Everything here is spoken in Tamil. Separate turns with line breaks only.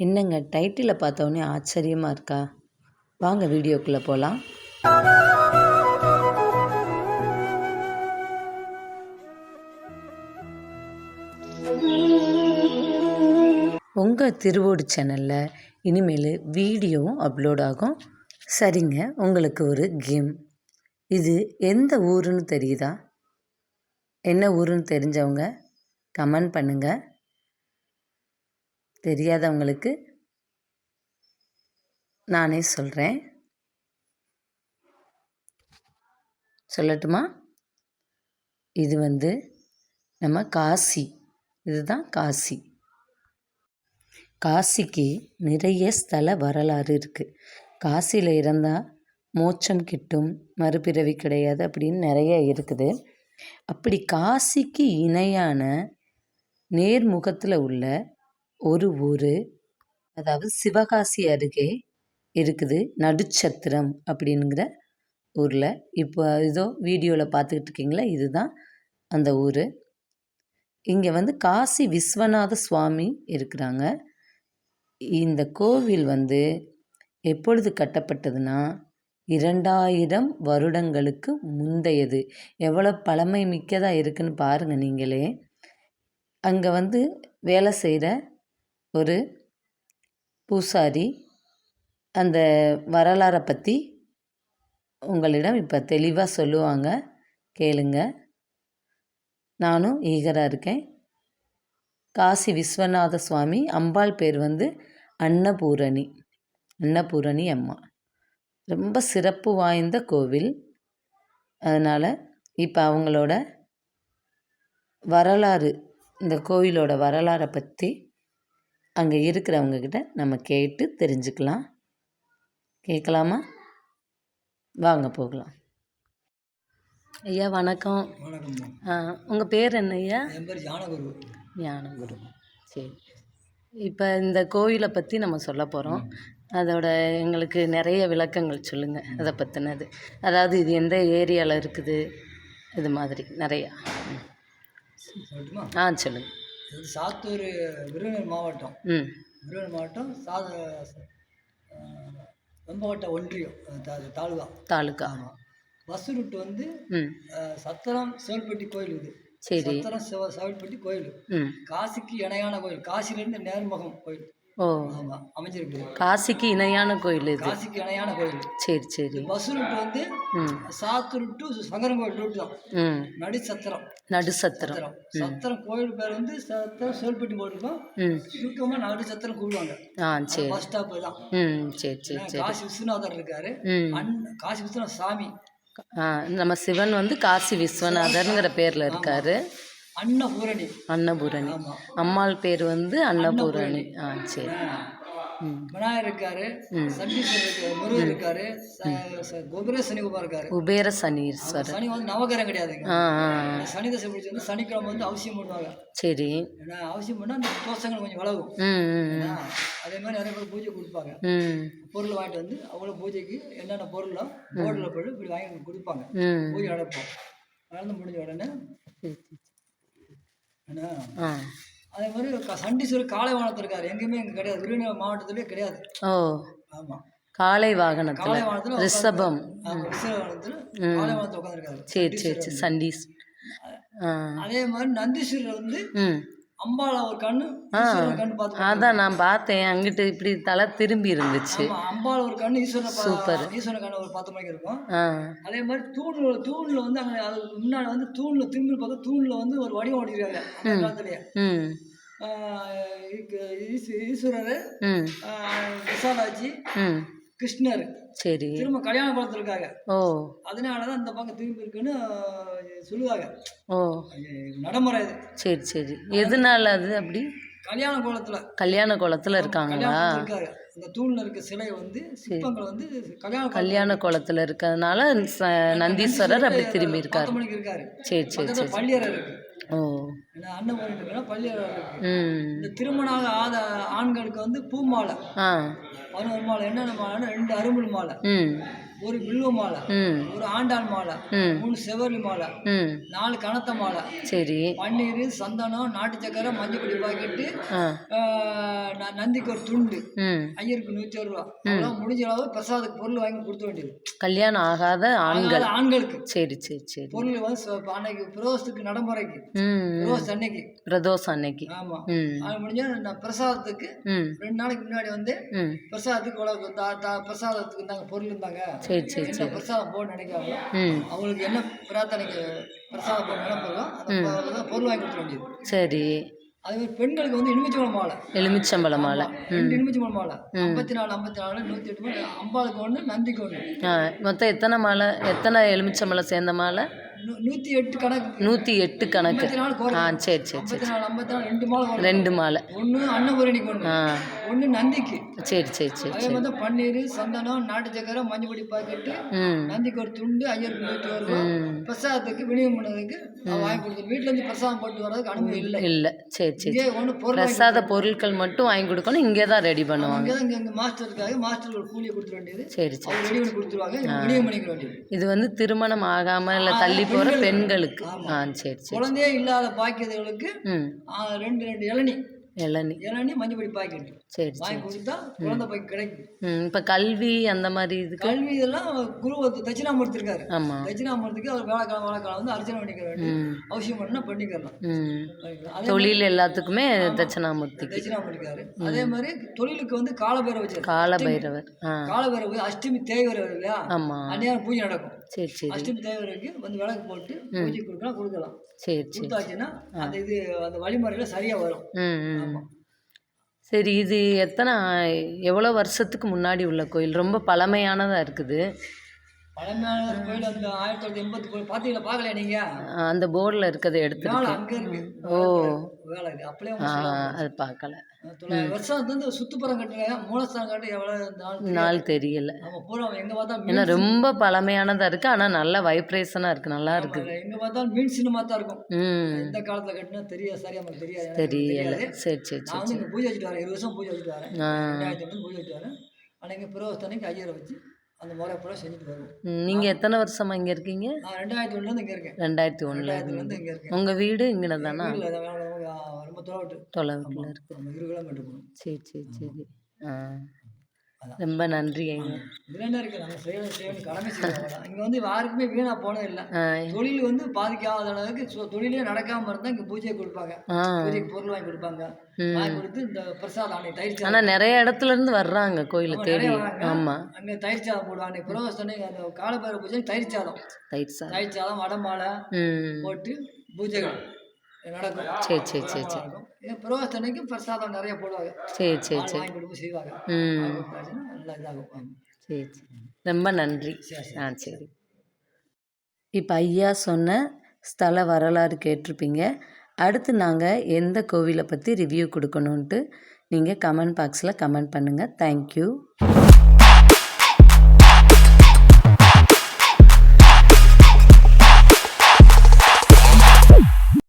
என்னங்க டைட்டிலை பார்த்தோன்னே ஆச்சரியமாக இருக்கா? வாங்க வீடியோக்குள்ளே போகலாம் உங்கள் திருவோடு சேனலில் இனிமேல் வீடியோவும் அப்லோட் ஆகும். சரிங்க உங்களுக்கு ஒரு கேம் இது எந்த ஊருன்னு தெரியுதா? என்ன ஊருன்னு தெரிஞ்சவங்க கமெண்ட் பண்ணுங்கள் தெரியாதவங்களுக்கு நானே சொல்கிறேன் சொல்லட்டுமா? இது வந்து நம்ம காசி. இதுதான் காசி. காசிக்கு நிறைய ஸ்தல வரலாறு இருக்குது காசியில் இருந்தால் மோட்சம் கிட்டும் மறுபிறவி கிடையாது அப்படின்னு நிறைய இருக்குது. அப்படி காசிக்கு இணையான நேர்முகத்தில் உள்ள ஒரு ஊர் அதாவது சிவகாசி அருகே இருக்குது நடுச்சத்திரம் அப்படிங்கிற ஊரில். இப்போ இதோ வீடியோவில் பார்த்துக்கிட்டு இருக்கீங்களா இதுதான் அந்த ஊர். இங்கே வந்து காசி விஸ்வநாத சுவாமி இருக்கிறாங்க. இந்த கோவில் வந்து எப்பொழுது கட்டப்பட்டதுன்னா இரண்டாயிரம் வருடங்களுக்கு முந்தையது. எவ்வளோ பழமை மிக்கதாக இருக்குன்னு பாருங்கள் நீங்களே. அங்கே வந்து வேலை செய்கிற ஒரு பூசாரி அந்த வரலாறை பற்றி உங்களிடம் இப்போ தெளிவாக சொல்லுவாங்க. கேளுங்க. நானும் ஈகராக இருக்கேன். காசி விஸ்வநாத சுவாமி அம்பாள் பேர் வந்து அன்னபூரணி. அன்னபூரணி அம்மா. ரொம்ப சிறப்பு வாய்ந்த கோவில். அதனால் இப்போ அவங்களோட வரலாறு இந்த கோவிலோட வரலாறை பற்றி அங்கே இருக்கிறவங்கக்கிட்ட நம்ம கேட்டு தெரிஞ்சுக்கலாம். கேட்கலாமா? வாங்க போகலாம். ஐயா வணக்கம். உங்கள் பேர் என்ன ஐயா?
ஞானகுரு.
ஞானகுரு. சரி. இப்போ இந்த கோவிலை பற்றி நம்ம சொல்ல போகிறோம் அதோட எங்களுக்கு நிறைய விளக்கங்கள் சொல்லுங்கள் அதை பற்றினது அதாவது இது எந்த ஏரியாவில் இருக்குது? இது மாதிரி நிறையா. ஆ சொல்லுங்கள்
சாத்தூர் விருதுநகர் மாவட்டம். விருதுநகர் மாவட்டம் சாத வெம்பவட்ட ஒன்றியம். தாலுகா.
தாலுக்கா
ஆமாம் பஸ் ரூட் வந்து சத்திரம் சிவல்பட்டி கோயில் இது.
சரி.
சத்திரம் சிவ சிவல்பட்டி கோயில். காசிக்கு இணையான கோயில். காசிலேருந்து நேர்முகம் கோயில்.
ஓ.
ஆமாம் அமைஞ்சிருக்கு.
காசிக்கு இணையான கோயில் இது.
காசிக்கு இணையான கோயில்.
சரி சரி.
பஸ் ரூட் வந்து சாத்தூர் டு சங்கரங்கோயில் ரூட் தான்.
ம்.
நடு சத்திரம்.
நடுசத்திரம்
சத்திரம். சத்திரம். கோயில் பேர் வந்து சத்திரம் சிவல்பட்டி போட்டிருக்கோம்
ம்.
சுருக்கமாக நடு சத்திரம் கூப்பிடுவாங்க.
ஆ சரி.
பஸ் ஸ்டாப்பு தான்.
ம் சரி சரி சரி.
காசி விஸ்வநாதர் இருக்காரு. காசி விஸ்வநாத சாமி.
நம்ம சிவன் வந்து காசி விஸ்வநாதர்ங்கிற பேரில் இருக்காரு.
அன்னபூரணி.
அன்னபூரணி. அம்மாள் பேர் வந்து அன்னபூரணி. ஆ சரி.
விநாயகர் இருக்காரு. சண்டீஸ்வரர் இருக்காரு. கோபுர சனிகுமார் இருக்காரு.
குபேர சனீஸ்வரர்
சனி வந்து நவகிரகம் கிடையாதுங்க சனி தசை பிடிச்சி வந்து சனிக்கிழமை வந்து அவசியம் பண்ணுவாங்க
சரி.
ஏன்னா அவசியம் பண்ணால் அந்த தோஷங்கள் கொஞ்சம் விலகும். அதே மாதிரி நிறைய பேர் பூஜை கொடுப்பாங்க. பொருள் வாங்கிட்டு வந்து அவ்வளோ பூஜைக்கு என்னென்ன பொருளோ போர்டில் போட்டு இப்படி வாங்கி கொடுப்பாங்க. பூஜை நடப்போம் நடந்து முடிஞ்ச உடனே அதே மாதிரி க- சண்டீஸ்வரர் காளைவானத்தில் இருக்காரு. எங்கேயுமே இங்கே கிடையாது. விருதுநகர் மாவட்டத்திலே கிடையாது.
ஓ.
ஆமாம்
காளை வாகனத்தில்.
காளைவானத்தில்
ரிஷபம்.
விஸ்வவானத்தில் காளைவானத்தில் உட்காந்துருக்காரு
சரி சரி சரி. சண்டீஸ்.
அதே மாதிரி நந்தீஸ்வரர் வந்து அம்பாளை ஒரு கண்ணு பார்த்து
அதான் நான் பார்த்தேன். அங்கிட்டு இப்படி தலை திரும்பி இருந்துச்சு.
அம்பாள் ஒரு கண்ணு ஈஸ்வரன் சூப்பர். ஈஸ்வரன் கண்ணு ஒரு பத்து மணிக்கு இருக்கும். அதே மாதிரி தூண்ல தூண்ல வந்து அங்கே அதுக்கு முன்னாடி வந்து தூண்ல திரும்பி பார்க்க தூண்ல வந்து ஒரு வடிவம் ஓடிருக்காங்க அந்த காலத்துலயே. ஈஸ்வரர் விசாலாட்சி கிருஷ்ணர்.
சரி.
திரும்ப கல்யாண குளத்துல இருக்காங்க.
ஓ.
அதனால தான் இந்த பக்கம் திரும்பி இருக்குன்னு சொல்லுவாங்க.
ஓ.
நடைமுறை இது
சரி சரி. எதனால அது அப்படி?
கல்யாண கோலத்துல.
கல்யாண குளத்துல இருக்காங்களா?
அந்த தூண்ல இருக்க சிலை வந்து சிற்பங்கள் வந்து கல்யாண கோலத்துல
கல்யாண குளத்துல இருக்கிறதுனால நந்தீஸ்வரர் அப்படி திரும்பி இருக்காரு. சரி சரி
பக்கத்துல பள்ளியறை இருக்கு.
ஓ.
இருக்கு.
ம்.
இந்த திருமணம் ஆத ஆண்களுக்கு வந்து பூ மாலை.
ஆ.
பதினோரு மாலை என்னென்ன மாலைன்னா ரெண்டு அரும்புல் மாலை. ஒரு வில்வ மாலை ஒரு ஆண்டாள் மாலை மூணு செவர்லி மாலை நாலு கனத்த மாலை.
சரி.
பன்னீர் சந்தனம் நாட்டு சக்கரை மஞ்சள் பொடி பாக்கெட்டு நந்திக்கு ஒரு துண்டு ஐயருக்கு நூற்றி ஒரு ரூபா. அதெல்லாம் முடிஞ்ச அளவு பிரசாதத்துக்கு பொருள் வாங்கி கொடுத்த வேண்டியது.
கல்யாணம் ஆகாத ஆண்கள்.
ஆண்களுக்கு.
சரி சரி சரி.
பொருள் வந்து அன்னைக்கு பிரதோஷத்துக்கு நடைமுறைக்கு.
ம் ம்.
பிரதோஷ அன்னைக்கு.
பிரதோஷம் அன்னைக்கு.
ஆமாம்
ம்.
அது முடிஞ்சா நான் பிரசாதத்துக்கு ரெண்டு நாளைக்கு முன்னாடி வந்து பிரசாதத்துக்கு பிரசாதத்துக்கு இருந்தாங்க பொருள் இருந்தாங்க.
சரி சரி சரி.
பிரசாதம் போட நினைக்கிறாங்களோ
ம்.
அவங்களுக்கு என்ன பிரார்த்தனைக்கு பிரசாதம் போட நினைப்பாங்களோ அந்த பொருள் வாங்கி கொடுக்க வேண்டியது.
சரி.
அதே மாதிரி பெண்களுக்கு வந்து எலுமிச்சம்பழம் மாலை.
எலுமிச்சம்பழம் மாலை.
ரெண்டு எலுமிச்சம்பழம் மாலை. ஐம்பத்தி நாலு ஐம்பத்தி நாலு நூற்றி எட்டு அம்பாளுக்கு ஒன்று நந்திக்கு ஒன்று
மொத்தம் எத்தனை மாலை எத்தனை எலுமிச்சம்பழம் சேர்ந்த மாலை?
நூற்றி எட்டு கணக்கு.
நூற்றி எட்டு கணக்கு. ஆ சரி சரி சரி.
ரெண்டு மாலை
ரெண்டு மாலை.
ஒன்று அன்னபூரணிக்கு ஒன்று ஒன்று நந்திக்கு.
சரி சரி சரி
அதே மாதிரி பன்னீர் சந்தனம் நாட்டு சக்கரை மஞ்சள் பொடி பாக்கெட்டு நந்திக்கு ஒரு துண்டு ஐயருக்கு நூற்றி ஒரு ரூபா.
ம்.
பிரசாதத்துக்கு விநியோகம் பண்ணதுக்கு வாங்கி கொடுத்து வீட்டுல இருந்து பிரசாதம் போட்டு வர்றதுக்கு அனுமதி இல்லை
இல்லை. சரி சரி
ஒன்று பொருள்
பிரசாத பொருட்கள் மட்டும் வாங்கி கொடுக்கணும். இங்கே தான் ரெடி பண்ணுவாங்க.
இங்கே தான் இங்கே மாஸ்டர் ஒரு கூலியை கொடுத்துட வேண்டியது.
சரி சரி
ரெடி பண்ணி கொடுத்துருவாங்க. விநியோகம் பண்ணிக்க வேண்டியது.
இது வந்து திருமணம் ஆகாமல் இல்லை தள்ளி போகிற பெண்களுக்கு. ஆ சரி சரி
குழந்தையே இல்லாத பாக்கியதைகளுக்கு ரெண்டு ரெண்டு இளநி.
இளநி.
இளநி மஞ்சள் பொடி பாக்கெட்
சரி
வாங்கி கொடுத்தா குழந்தை பாக்கி கிடைக்கும்.
இப்போ கல்வி அந்த மாதிரி இதுக்கு?
கல்வி இதெல்லாம் குரு தட்சிணாமூர்த்தி இருக்காரு
ஆமாம்
தட்சிணாமூர்த்திக்கு அவர் வேலைக்காலம் வேலைக்காலம் வந்து அர்ச்சனை பண்ணிக்க அவசியம் பண்ணா பண்ணிக்கலாம்
தொழில் எல்லாத்துக்குமே தட்சிணாமூர்த்திக்கு.
தட்சிணாமூர்த்திக்காரு. அதே மாதிரி தொழிலுக்கு வந்து
காலபைரவர் ஆ.
காலபேரை அஷ்டமி தேய்வரை வருது இல்லையா?
ஆமாம்
அந்நேரம் பூஜை நடக்கும்.
சரி சரி.
அஷ்டமி தேய்வரைக்கு வந்து விளக்கு போட்டு பூஜை கொடுக்கலாம் கொடுக்கலாம்.
சரி சரி
கொடுத்தாச்சுன்னா அந்த இது அந்த வழிமுறையில் சரியாக வரும்.
சரி இது எத்தனை எவ்வளோ வருஷத்துக்கு முன்னாடி உள்ள கோயில்? ரொம்ப பழமையானதாக இருக்குது.
பழமையான கோயில் அந்த ஆயிரத்தி தொள்ளாயிரத்தி எண்பத்தி பார்க்கலையா நீங்கள்
ஆ, அந்த போர்டில் இருக்கிறத
வேலை
எடுத்துருக்கு
அங்கே இருக்கு?
ஓ.
வேலை இருக்கு. அப்படியே
அது பார்க்கல.
தொள்ளாயிரம் வருஷம் வந்து சுத்துப்புறம் கட்டுறாங்க. மூலஸ்தானம் கட்டு எவ்வளோ நாள்
நாள் தெரியல.
நம்ம பூரா எங்கே பார்த்தா
ஏன்னா ரொம்ப பழமையானதாக இருக்குது ஆனால் நல்ல வைப்ரேஷனாக இருக்குது நல்லா இருக்குது.
எங்கே பார்த்தாலும் மீன் சின்னமாக தான் இருக்கும்.
ம்.
எந்த காலத்தில் கட்டினா தெரியாது. சரியா நமக்கு தெரியாது.
தெரியல. சரி சரி
நான் வந்து பூஜை வச்சுட்டு வரேன். இருபது வருஷம் பூஜை வச்சுட்டு வரேன். ரெண்டாயிரத்தி பூஜை வச்சுட்டு வரேன். ஆனால் இங்கே பிரவஸ்தனைக்கு ஐயரை வச்சு அந்த முறை பூரா செஞ்சுட்டு வருவோம்
நீங்கள் எத்தனை வருஷமாக இங்கே இருக்கீங்க?
நான் ரெண்டாயிரத்தி ஒன்றுலேருந்து இங்கே இருக்கேன்.
ரெண்டாயிரத்தி ஒன்றில்
ரெண்டாயிரத்துலேருந்து இங்கே இருக்கேன்.
உங்கள் வீடு இங்கே தானா
ரொம்ப தொலைவிட்டு.
தொலைவில் இருக்கு.
கிலோமீட்டர் போகணும்
சரி சரி சரி. ஆ. ரொம்ப நன்றி
இங்கே வந்து யாருக்குமே வீணாக போனது இல்லை. தொழில் வந்து பாதிக்காத அளவுக்கு தொழிலே நடக்காமல் இருந்தால் இங்கே பூஜையை கொடுப்பாங்க. பூஜைக்கு பொருள் வாங்கி கொடுப்பாங்க. வாங்கி கொடுத்து இந்த பிரசாதம் அன்னைக்கு தயிர்
ஆனால் நிறைய இடத்துல இருந்து வர்றாங்க கோயிலை
ஆமா,
தேடி. ஆமாம்
அங்கே தயிர் சாதம் போடுவாங்க. பிரவசனை அந்த காலபேர பூஜை தயிர் சாதம்.
தயிர் சாதம்.
தயிர் சாதம் வடமாலை போட்டு பூஜைகள் நடக்கும்
சரி சரி சரி சரி.
பிரவசனைக்கு பிரசாதம் நிறைய போடுவாங்க.
சரி சரி சரி.
வாங்கி செய்வாங்க.
ம்.
நல்லா இதாகும்.
சரி சரி. ரொம்ப நன்றி. ஆ சரி. இப்போ ஐயா சொன்ன ஸ்தல வரலாறு கேட்டிருப்பீங்க. அடுத்து நாங்கள் எந்த கோவிலை பற்றி ரிவ்யூ கொடுக்கணுன்ட்டு நீங்கள் கமெண்ட் பாக்ஸில் கமெண்ட் பண்ணுங்கள் தேங்க்யூ